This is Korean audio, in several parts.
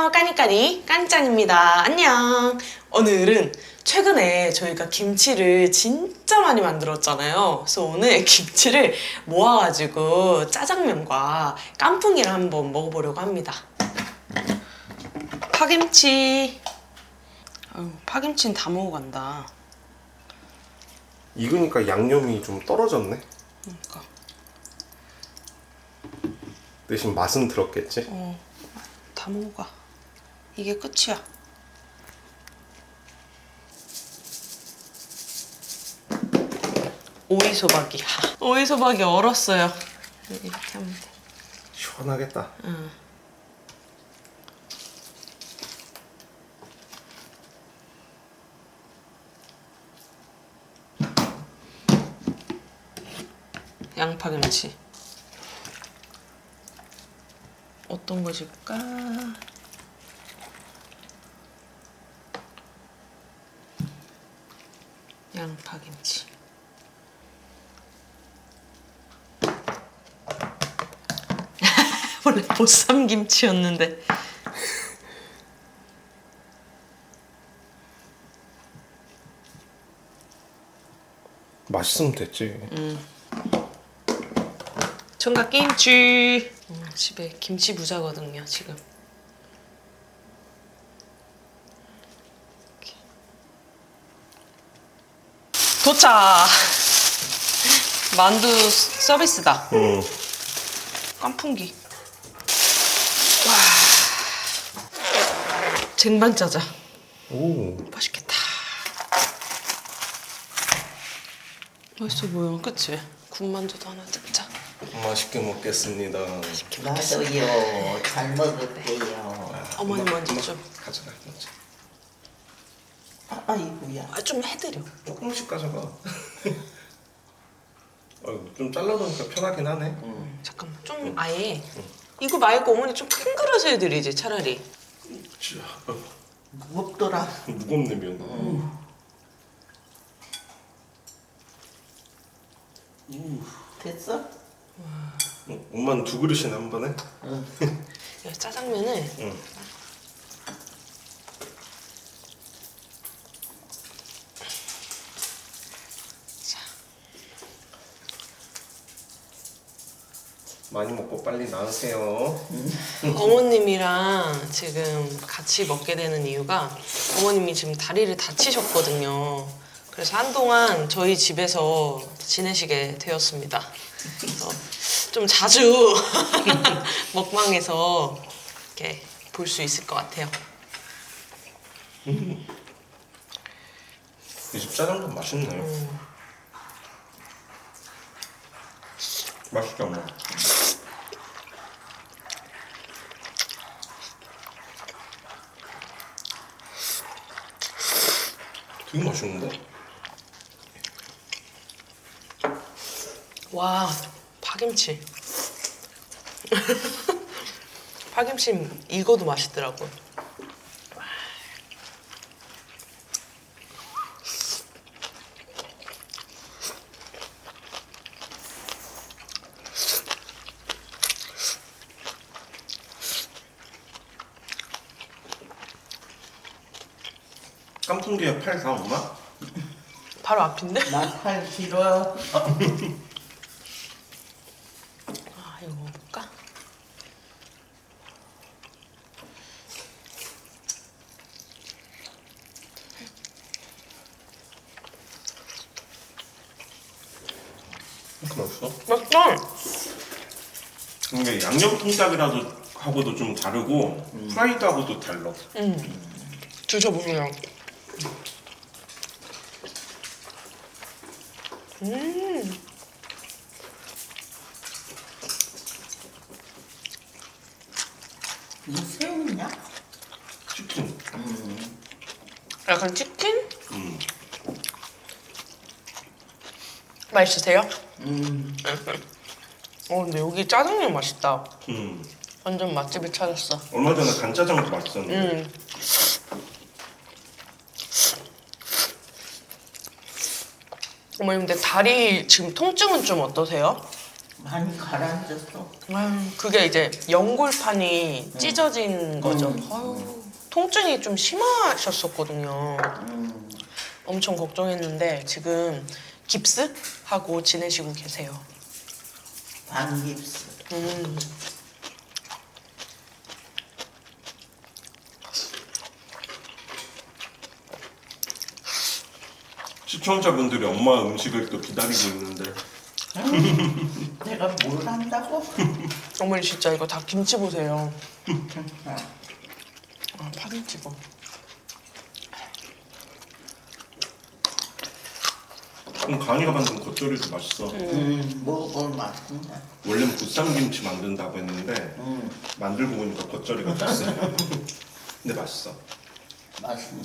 안녕하세요. 까니까니 깐짱입니다. 안녕. 오늘은 최근에 저희가 김치를 진짜 많이 만들었잖아요. 그래서 오늘 김치를 모아가지고 짜장면과 깐풍기를 한번 먹어보려고 합니다. 파김치. 아유, 파김치는 다 먹어간다. 익으니까 양념이 좀 떨어졌네. 그러니까. 대신 맛은 들었겠지. 어, 다 먹어가. 이게 끝이야. 오이소박이. 하, 오이소박이 얼었어요. 이렇게 하면 돼. 시원하겠다. 양파김치. 어떤 거 줄까? 양파김치. 원래 보쌈김치였는데. 맛있으면 됐지. 총각 김치. 음, 집에 김치 부자거든요, 지금. 이렇게. 도착. 만두 서비스다. 응. 깐풍기. 와. 쟁반 짜자. 오. 맛있겠다. 맛있어 보여, 그치? 군만두도 하나 뜯자. 맛있게 먹겠습니다. 나도요. 잘 먹을게요. 어머니 먼저 좀. 가져가. 먼저. 아, 아이고야. 아, 좀 해드려. 조금씩 가져가. 아유, 좀 잘라놓으니까 편하긴 하네. 잠깐만, 좀 아예. 이거 말고 어머니 좀 큰 그릇에 해드리지, 차라리. 자, 어, 무겁더라. 무겁네 면. 됐어? 어, 엄마는 두 그릇이나 한 번에? 이 짜장면을 응. 많이 먹고 빨리 나으세요. 어머님이랑 지금 같이 먹게 되는 이유가 어머님이 지금 다리를 다치셨거든요. 그래서 한동안 저희 집에서 지내시게 되었습니다. 그래서 좀 자주 먹방에서 이렇게 볼 수 있을 것 같아요. 이 집 짜장면 맛있네. 맛있지 엄마? 되게 맛있는데? 와, 파김치. 파김치 익어도 맛있더라고요. 깐풍기에 팔다 엄마? 바로 앞인데? 나팔 길어. 아, 이거 먹어볼까? 이렇게 맛있어? 맛있어! 이게 양념 통닭이라도 하고도 좀 다르고 프라이드하고도 달라. 음. 드셔보세요. 음. 너 새우 있냐? 치킨. 약간 치킨? 음. 맛있으세요? 음. 어, 근데 여기 짜장면 맛있다. 음. 완전 맛집을 찾았어. 얼마 전에 간짜장도 맛있었는데. 음. 어머니 근데 다리 지금 통증은 좀 어떠세요? 많이 가라앉았어. 아유, 그게 이제 연골판이 찢어진 거죠. 아유, 통증이 좀 심하셨었거든요. 음. 엄청 걱정했는데 지금 깁스 하고 지내시고 계세요. 반깁스. 음. 시청자분들이 엄마 음식을 또 기다리고 있는데 내가 뭘 한다고? 어머니 진짜 이거 다 김치 보세요. 아, 파김치고. 그럼 가은이가 만든 겉절이도 맛있어 음, 먹어볼 맛있네. 원래는 보쌈김치 만든다고 했는데 음, 만들고 보니까 겉절이가 됐어 근데 맛있어 맛있네.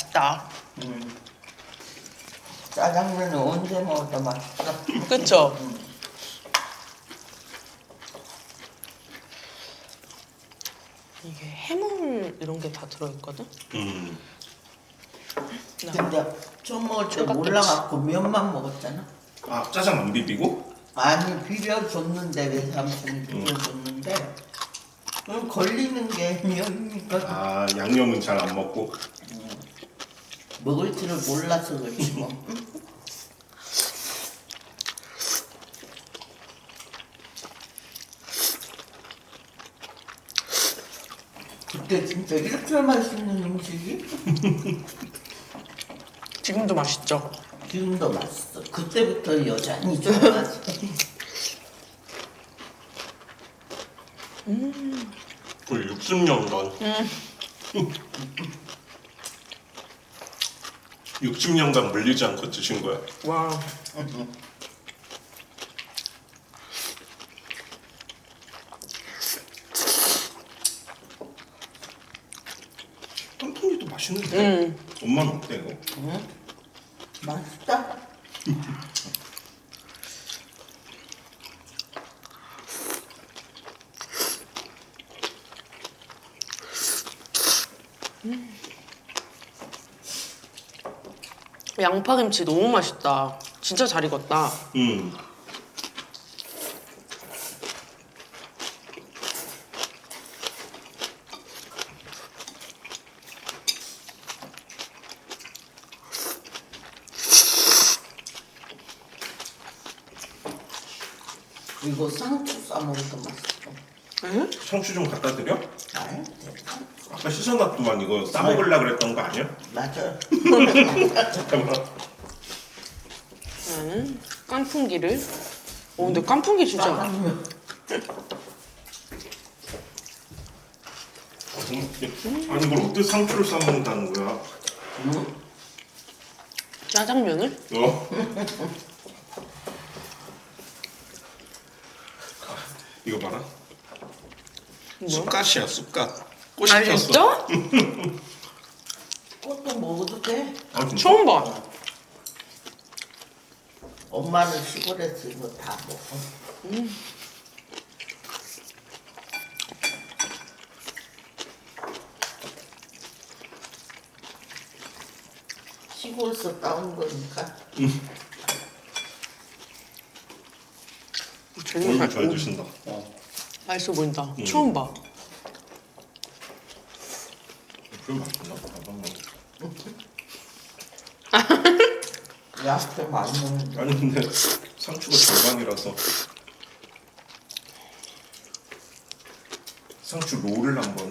맛있다. 음. 짜장면은 언제 먹어도 맛있어. 그쵸? 이게 해물 이런 게 다 들어있거든? 음. 나 근데 처음 먹을 때 생각했지. 몰라갖고 면만 먹었잖아. 아 짜장 안 비비고? 아니 비벼줬는데 내 삼촌이 비벼줬는데 그럼 걸리는 게 여기니까 아 양념은 잘 안 먹고 먹을 줄을 몰라서 그렇지 뭐. 그때 진짜 이렇게 맛있는 음식이 지금도 맛있죠? 지금도 맛있어. 그때부터 여전히 좋아하지. 그 60년간 60년간 물리지 않고 드신 거야 와. 깐풍기도 맛있는데 음. 엄마는 어때 이거? 응? 맛있다. 양파김치 너무 맛있다. 진짜 잘 익었다. 음. 이거 상추 싸먹어도 맛있어. 응? 상추 좀 갖다 드려? 아니, 됐다. 아까 씻어놨더만 이거 싸먹으려 그랬던 거 아니야? 맞아. 잠깐만 나는 깐풍기를. 어, 근데 깐풍기 진짜. 짜장면. 아니 이걸 어떻게 상추를 싸먹는다는 거야? 짜장면을? 어? 이거 봐라 뭐야? 쑥갓이야 쑥갓 꽃이 아, 폈어 진짜? 꽃도 먹어도 돼. 아 진짜? 처음 봐. 엄마는 시골에서 이거 다 먹어. 시골에서 따온 거니까. 되게 얼굴 잘, 드신다 맛있어 보인다. 처음 봐. 그럼 맛있나? 잠깐만 야채 많이 먹는다. 아니 근데 상추가 절반이라서 상추 롤을 한번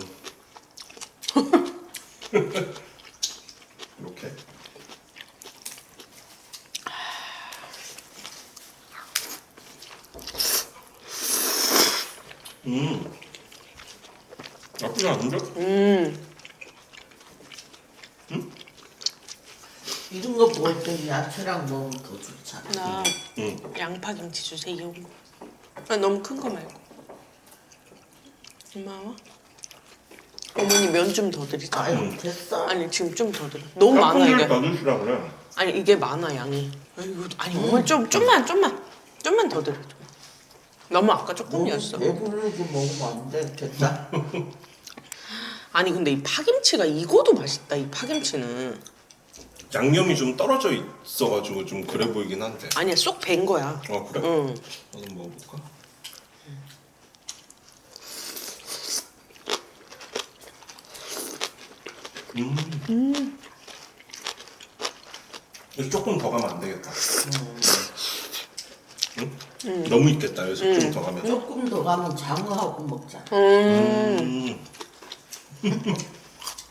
이렇게 음 나쁘지 않은데? 음. 야채랑 먹으면 더 좋잖아. 나응 양파 김치 주세요. 아, 너무 큰 거 말고. 고마워. 어머니 면 좀 더 드리자. 아유 됐어. 아니 지금 좀 더 드려. 너무 많아 이게. 더 드시라 그래 아니 이게 많아 양이. 아이고, 아니 어머니 좀 좀만 좀만 좀만 더 드려. 좀. 너무 아까 조금이었어. 배부르게 먹으면 안 돼. 됐다. 아니 근데 이 파김치가 익어도 맛있다. 이 파김치는 양념이 좀 떨어져 있어가지고 좀 그래 보이긴 한데. 아니야 쏙 밴 거야. 아 그래? 응. 나도 먹어볼까? 음. 이거 조금 더 가면 안 되겠다. 응? 너무 있겠다. 여기서 좀 더 가면. 조금 더 가면 장어하고 먹자. 음. 음.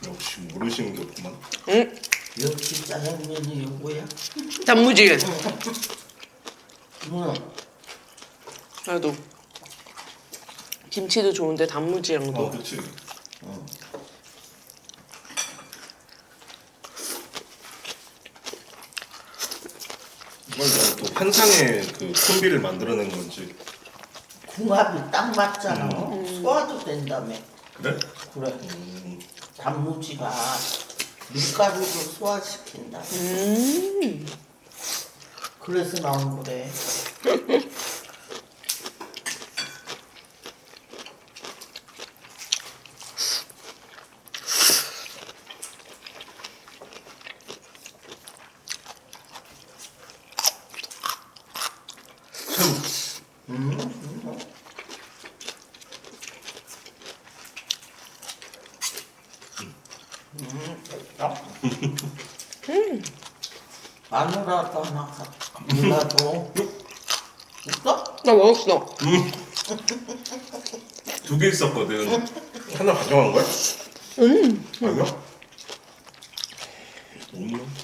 역시 모르시는 게 없구만. 응. 역시 짜장면이 요거야. 단무지. 응. 그래도 김치도 좋은데 단무지랑도. 어, 그렇지. 이걸 또 환상의 그 콤비를 만들어낸 건지 궁합이 딱 맞잖아. 소화도 된다며. 그래? 그래. 음, 단무지가 밀가루도 소화시킨다. 음. 그래서 나온 거래. 마누라도 하나 가. 누나도. 있어? 나 먹었어. 두 개 있었거든. 하나 가져간 거야? 음. 아니야? 음.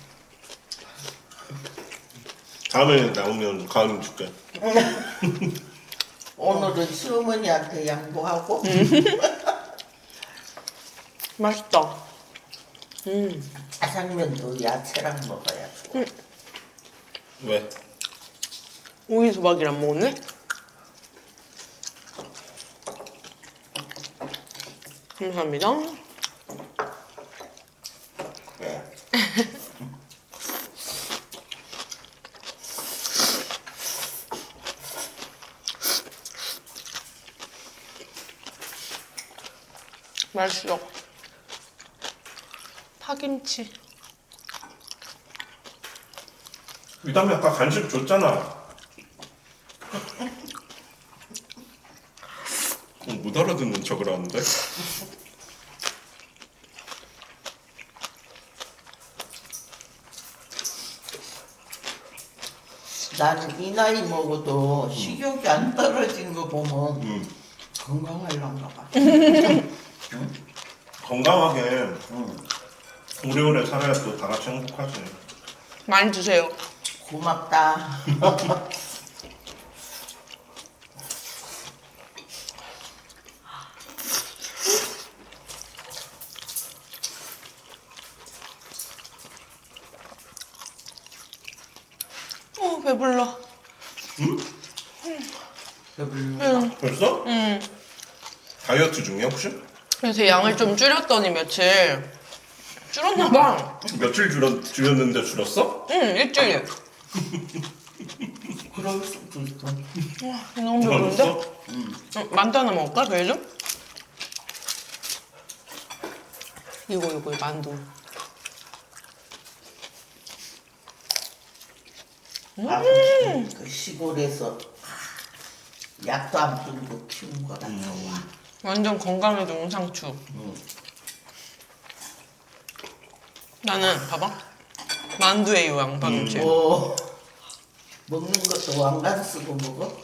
다음에 나오면 가은 줄게. 오늘은 시어머니한테 양보하고 맛있다. 음. 짜장면도 야채랑 먹어야지. 왜? 오이 소박이랑 먹었네? 감사합니다. 맛있어. 파김치. 이 다음에 아까 간식 줬잖아. 어, 못 알아듣는 척을 하는데? 나는 이 나이 먹어도 식욕이 안 떨어진 거 보면 음. 건강하려나 봐. 건강하게 응. 오래오래 살아야 또 다 같이 행복하지. 많이 드세요. 고맙다. 어, 배불러. 배불러. 벌써? 음. 다이어트 중이야 혹시? 그래서 양을 좀 줄였더니 며칠 줄었나 봐. 며칠 줄었, 줄였는데 줄었어? 응, 일주일. 그럴 수도 있어. 와, 너무 배부른데? 줄었어? 어, 만두 하나 먹을까, 그래도? 이거, 이거, 만두. 나도 그 시골에서 약도 안 뿌리고 키운 거라 좋아. 완전 건강에 좋은 상추. 응. 나는, 봐봐. 만두에 이 양파김치. 뭐 먹는 것도 왕관 쓰고 먹어?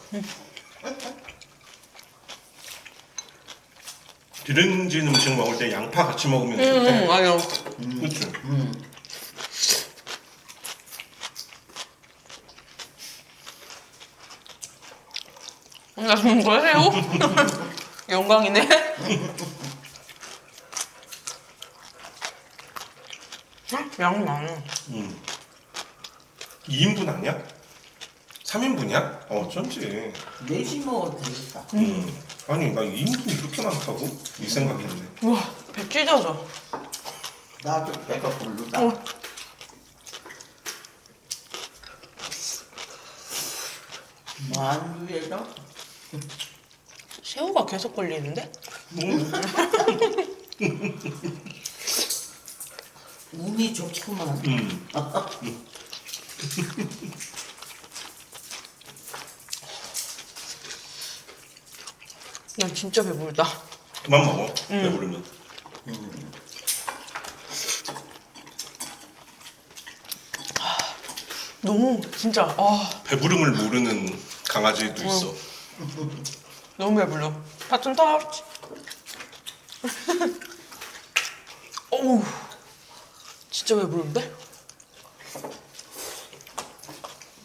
기름진 음식 먹을 때 양파 같이 먹으면 좋대. 맞아. 그치? 응. 나 좋은 새우? 영광이네. 양 많아. 음. 2인분 아니야? 3인분이야? 어, 어쩐지. 넷이 먹어도 되겠다. 음. 아니, 나 2인분이 이렇게 많다고? 이 생각했네. 우와, 배 찢어져. 나도 배가 부르다. 어. 만두에다 새우가 계속 걸리는데? 운이 좋구만. 음. 난 진짜 배부르다. 그만 먹어. 배부르면. 너무 진짜 아 배부름을 모르는 강아지도 있어. 너무 배불러. 팥좀 터치. 어우 진짜 배부른데?